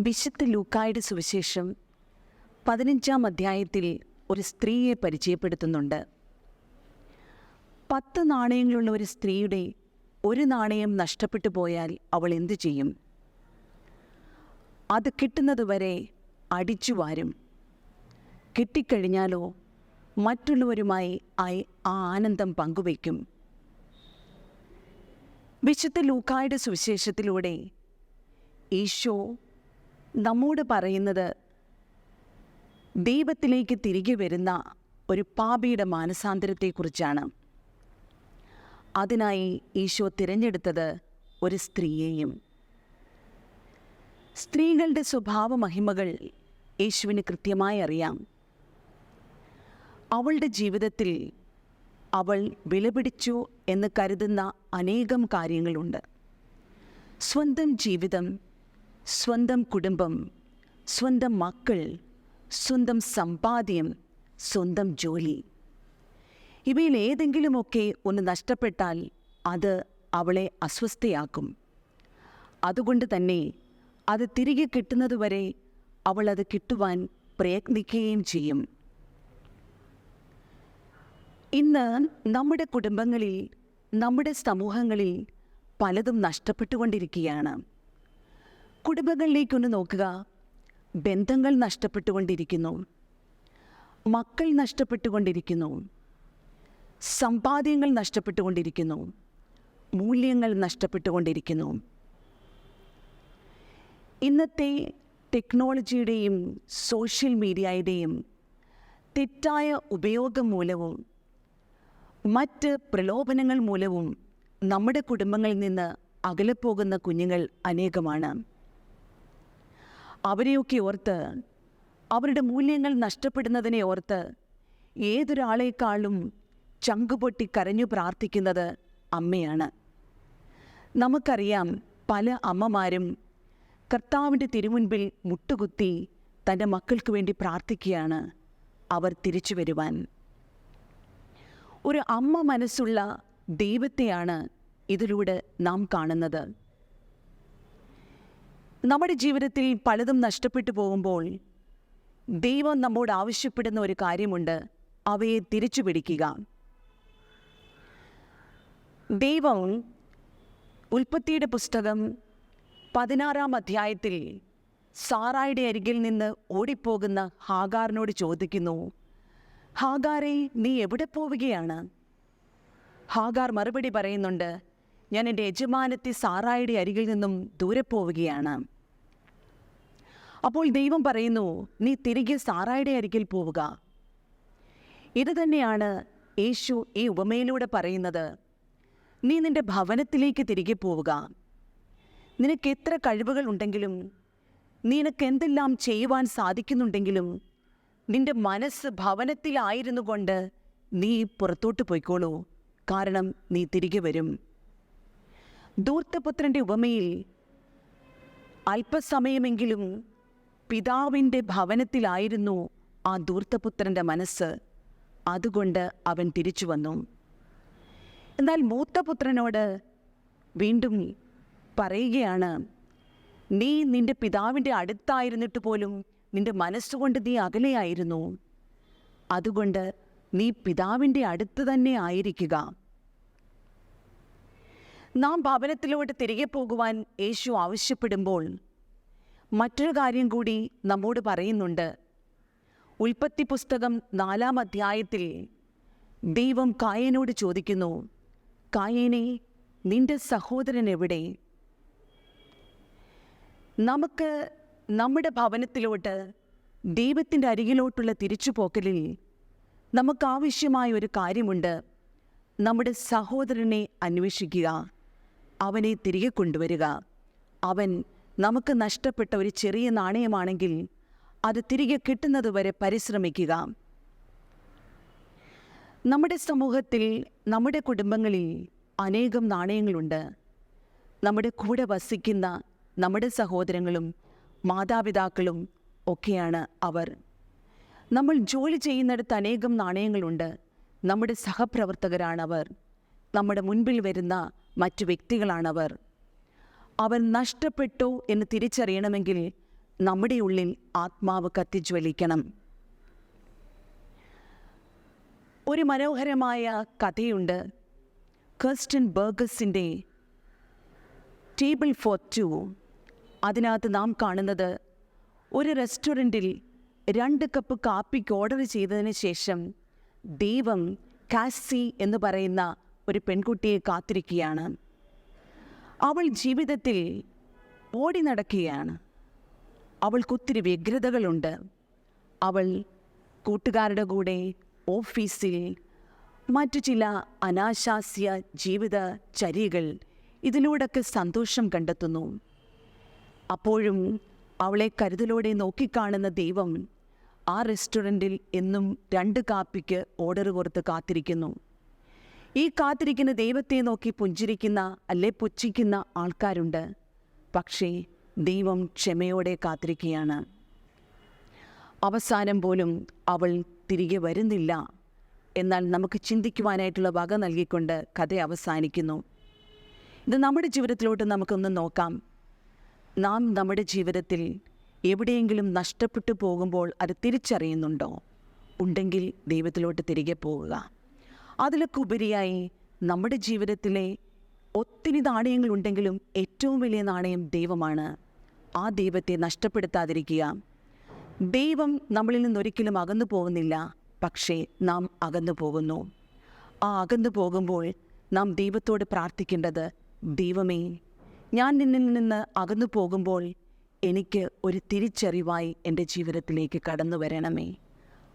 വിശുദ്ധ ലൂക്കായുടെ സുവിശേഷം പതിനഞ്ചാം അധ്യായത്തിൽ ഒരു സ്ത്രീയെ പരിചയപ്പെടുത്തുന്നുണ്ട്. പത്ത് നാണയങ്ങളുള്ള ഒരു സ്ത്രീയുടെ ഒരു നാണയം നഷ്ടപ്പെട്ടു പോയാൽ അവൾ എന്തു ചെയ്യും? അത് കിട്ടുന്നതുവരെ അടിച്ചു വാരും. കിട്ടിക്കഴിഞ്ഞാലോ മറ്റുള്ളവരുമായി ആ ആനന്ദം പങ്കുവയ്ക്കും. വിശുദ്ധ ലൂക്കായുടെ സുവിശേഷത്തിലൂടെ ഈശോ നമ്മോട് പറയുന്നത് ദൈവത്തിലേക്ക് തിരികെ വരുന്ന ഒരു പാപിയുടെ മാനസാന്തരത്തെക്കുറിച്ചാണ്. അതിനായി ഈശോ തിരഞ്ഞെടുത്തത് ഒരു സ്ത്രീയെയും. സ്ത്രീകളുടെ സ്വഭാവ മഹിമകൾ യേശുവിന് കൃത്യമായി അറിയാം. അവളുടെ ജീവിതത്തിൽ അവൾ വിലപിടിച്ചു എന്ന് കരുതുന്ന അനേകം കാര്യങ്ങളുണ്ട്. സ്വന്തം ജീവിതം സ്വന്തം കുടുംബം സ്വന്തം മക്കൾ സ്വന്തം സമ്പാദ്യം സ്വന്തം ജോലി. ഇവയിൽ ഏതെങ്കിലുമൊക്കെ ഒന്ന് നഷ്ടപ്പെട്ടാൽ അത് അവളെ അസ്വസ്ഥയാക്കും. അതുകൊണ്ട് തന്നെ അത് തിരികെ കിട്ടുന്നതുവരെ അവൾ അത് കിട്ടുവാൻ പ്രയത്നിക്കുകയും ചെയ്യും. ഇന്ന് നമ്മുടെ കുടുംബങ്ങളിൽ നമ്മുടെ സമൂഹങ്ങളിൽ പലതും നഷ്ടപ്പെട്ടുകൊണ്ടിരിക്കുകയാണ്. കുടുംബങ്ങളിലേക്കൊന്ന് നോക്കുക. ബന്ധങ്ങൾ നഷ്ടപ്പെട്ടുകൊണ്ടിരിക്കുന്നു. മക്കൾ നഷ്ടപ്പെട്ടുകൊണ്ടിരിക്കുന്നു. സമ്പാദ്യങ്ങൾ നഷ്ടപ്പെട്ടുകൊണ്ടിരിക്കുന്നു. മൂല്യങ്ങൾ നഷ്ടപ്പെട്ടുകൊണ്ടിരിക്കുന്നു. ഇന്നത്തെ ടെക്നോളജിയുടെയും സോഷ്യൽ മീഡിയയുടെയും തെറ്റായ ഉപയോഗം മൂലവും മറ്റ് പ്രലോഭനങ്ങൾ മൂലവും നമ്മുടെ കുടുംബങ്ങളിൽ നിന്ന് അകലെ പോകുന്ന കുഞ്ഞുങ്ങൾ അനേകമാണ്. അവരെയൊക്കെ ഓർത്ത് അവരുടെ മൂല്യങ്ങൾ നഷ്ടപ്പെടുന്നതിനെ ഓർത്ത് ഏതൊരാളേക്കാളും ചങ്കുപൊട്ടി കരഞ്ഞു പ്രാർത്ഥിക്കുന്നത് അമ്മയാണ്. നമുക്കറിയാം പല അമ്മമാരും കർത്താവിന്റെ തിരുമുൻപിൽ മുട്ടുകുത്തി തന്റെ മക്കൾക്ക് വേണ്ടി പ്രാർത്ഥിക്കുകയാണ് അവർ തിരിച്ചു വരുവാൻ. ഒരു അമ്മ മനസ്സുള്ള ദൈവത്തെയാണ് ഇതിലൂടെ നാം കാണുന്നത്. നമ്മുടെ ജീവിതത്തിൽ പലതും നഷ്ടപ്പെട്ടു പോകുമ്പോൾ ദൈവം നമ്മോട് ആവശ്യപ്പെടുന്ന ഒരു കാര്യമുണ്ട്. അവയെ തിരിച്ചു പിടിക്കുക. ദൈവം ഉൽപ്പത്തിയുടെ പുസ്തകം പതിനാറാം അധ്യായത്തിൽ സാറായുടെ അരികിൽ നിന്ന് ഓടിപ്പോകുന്ന ഹാഗാറിനോട് ചോദിക്കുന്നു ഹാഗാറെ നീ എവിടെ പോവുകയാണ്? ഹാഗാർ മറുപടി പറയുന്നുണ്ട് ഞാൻ എന്റെ യജമാനത്തി സാറായുടെ അരികിൽ നിന്നും ദൂരെ പോവുകയാണ്. അപ്പോൾ ദൈവം പറയുന്നു നീ തിരികെ സാറായുടെ അരികിൽ പോവുക. ഇത് തന്നെയാണ് യേശു ഈ ഉപമയിലൂടെ പറയുന്നത്. നീ നിന്റെ ഭവനത്തിലേക്ക് തിരികെ പോവുക. നിനക്ക് എത്ര കഴിവുകൾ ഉണ്ടെങ്കിലും നിനക്ക് എന്തെല്ലാം ചെയ്യുവാൻ സാധിക്കുന്നുണ്ടെങ്കിലും നിന്റെ മനസ്സ് ഭവനത്തിലായിരുന്നു കൊണ്ട് നീ പുറത്തോട്ട് പോയിക്കോളൂ. കാരണം നീ തിരികെ വരും. ധൂർത്തപുത്രന്റെ ഉപമയിൽ അല്പസമയമെങ്കിലും പിതാവിന്റെ ഭവനത്തിലായിരുന്നു ആ ധൂർത്തപുത്രന്റെ മനസ്സ്. അതുകൊണ്ട് അവൻ തിരിച്ചു വന്നു. എന്നാൽ മൂത്തപുത്രനോട് വീണ്ടും പറയുകയാണ് നീ നിന്റെ പിതാവിന്റെ അടുത്തായിരുന്നിട്ട് പോലും നിന്റെ മനസ്സുകൊണ്ട് നീ അകലെയായിരുന്നു. അതുകൊണ്ട് നീ പിതാവിന്റെ അടുത്ത് തന്നെ ആയിരിക്കുക. നാം ഭവനത്തിലോട്ട് തിരികെ പോകുവാൻ യേശു ആവശ്യപ്പെടുമ്പോൾ മറ്റൊരു കാര്യം കൂടി നമ്മോട് പറയുന്നുണ്ട്. ഉൽപ്പത്തി പുസ്തകം നാലാം അധ്യായത്തിൽ ദൈവം കായനോട് ചോദിക്കുന്നു കായനെ നിന്റെ സഹോദരൻ എവിടെ? നമുക്ക് നമ്മുടെ ഭവനത്തിലോട്ട് ദൈവത്തിന്റെ അരികിലോട്ടുള്ള തിരിച്ചുപോക്കലിൽ നമുക്കാവശ്യമായ ഒരു കാര്യമുണ്ട്. നമ്മുടെ സഹോദരനെ അന്വേഷിക്കുക. അവനെ തിരികെ കൊണ്ടുവരിക. അവൻ നമുക്ക് നഷ്ടപ്പെട്ട ഒരു ചെറിയ നാണയമാണെങ്കിൽ അത് തിരികെ കിട്ടുന്നതുവരെ പരിശ്രമിക്കുക. നമ്മുടെ സമൂഹത്തിൽ നമ്മുടെ കുടുംബങ്ങളിൽ അനേകം നാണയങ്ങളുണ്ട്. നമ്മുടെ കൂടെ വസിക്കുന്ന നമ്മുടെ സഹോദരങ്ങളും മാതാപിതാക്കളും ഒക്കെയാണ് അവർ. നമ്മൾ ജോലി ചെയ്യുന്നിടത്ത് അനേകം നാണയങ്ങളുണ്ട്. നമ്മുടെ സഹപ്രവർത്തകരാണവർ. നമ്മുടെ മുൻപിൽ വരുന്ന മറ്റു വ്യക്തികളാണവർ. അവൻ നഷ്ടപ്പെട്ടു എന്ന് തിരിച്ചറിയണമെങ്കിൽ നമ്മുടെ ഉള്ളിൽ ആത്മാവ് കത്തിജ്വലിക്കണം. ഒരു മനോഹരമായ കഥയുണ്ട്. കർസ്റ്റൻ ബർഗസിന്റെ ടേബിൾ ഫോർ ടു അതിനകത്ത് നാം കാണുന്നത് ഒരു റെസ്റ്റോറന്റിൽ രണ്ട് കപ്പ് കാപ്പിക്ക് ഓർഡർ ചെയ്തതിന് ശേഷം ദൈവം കാസി എന്ന് പറയുന്ന ഒരു പെൺകുട്ടിയെ കാത്തിരിക്കുകയാണ്. അവൾ ജീവിതത്തിൽ ഓടി നടക്കുകയാണ്. അവൾക്കൊത്തിരി വ്യഗ്രതകളുണ്ട്. അവൾ കൂട്ടുകാരുടെ കൂടെ ഓഫീസിൽ മറ്റു ചില അനാശാസ്യ ജീവിത ചര്യകൾ ഇതിലൂടെയൊക്കെ സന്തോഷം കണ്ടെത്തുന്നു. അപ്പോഴും അവളെ കരുതലോടെ നോക്കിക്കാണുന്ന ദൈവം ആ റെസ്റ്റോറന്റിൽ എന്നും രണ്ട് കാപ്പിക്ക് ഓർഡർ കൊടുത്ത് കാത്തിരിക്കുന്നു. ഈ കാത്തിരിക്കുന്ന ദൈവത്തെ നോക്കി പുഞ്ചിരിക്കുന്ന അല്ലെ പുച്ഛിക്കുന്ന ആൾക്കാരുണ്ട്. പക്ഷേ ദൈവം ക്ഷമയോടെ കാത്തിരിക്കുകയാണ്. അവസാനം പോലും അവൾ തിരികെ വരുന്നില്ല. എന്നാൽ നമുക്ക് ചിന്തിക്കുവാനായിട്ടുള്ള വക നൽകിക്കൊണ്ട് കഥ അവസാനിക്കുന്നു. ഇത് നമ്മുടെ ജീവിതത്തിലോട്ട് നമുക്കൊന്ന് നോക്കാം. നാം നമ്മുടെ ജീവിതത്തിൽ എവിടെയെങ്കിലും നഷ്ടപ്പെട്ടു പോകുമ്പോൾ അത് തിരിച്ചറിയുന്നുണ്ടോ? ഉണ്ടെങ്കിൽ ദൈവത്തിലോട്ട് തിരികെ പോവുക. അതിലൊക്കെ ഉപരിയായി നമ്മുടെ ജീവിതത്തിലെ ഒത്തിരി നാണയങ്ങളുണ്ടെങ്കിലും ഏറ്റവും വലിയ നാണയം ദൈവമാണ്. ആ ദൈവത്തെ നഷ്ടപ്പെടുത്താതിരിക്കുക. ദൈവം നമ്മളിൽ നിന്നൊരിക്കലും അകന്നു പോകുന്നില്ല പക്ഷേ നാം അകന്നു പോകുന്നു. ആ അകന്നു പോകുമ്പോൾ നാം ദൈവത്തോട് പ്രാർത്ഥിക്കേണ്ടത് ദൈവമേ ഞാൻ നിന്നിൽ നിന്ന് അകന്നു പോകുമ്പോൾ എനിക്ക് ഒരു തിരിച്ചറിവായി എന്റെ ജീവിതത്തിലേക്ക് കടന്നു വരണമേ.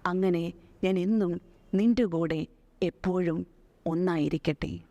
അങ്ങനെ ഞാൻ എന്നും നിന്റെ കൂടെ എപ്പോഴും ഒന്നായിരിക്കട്ടെ.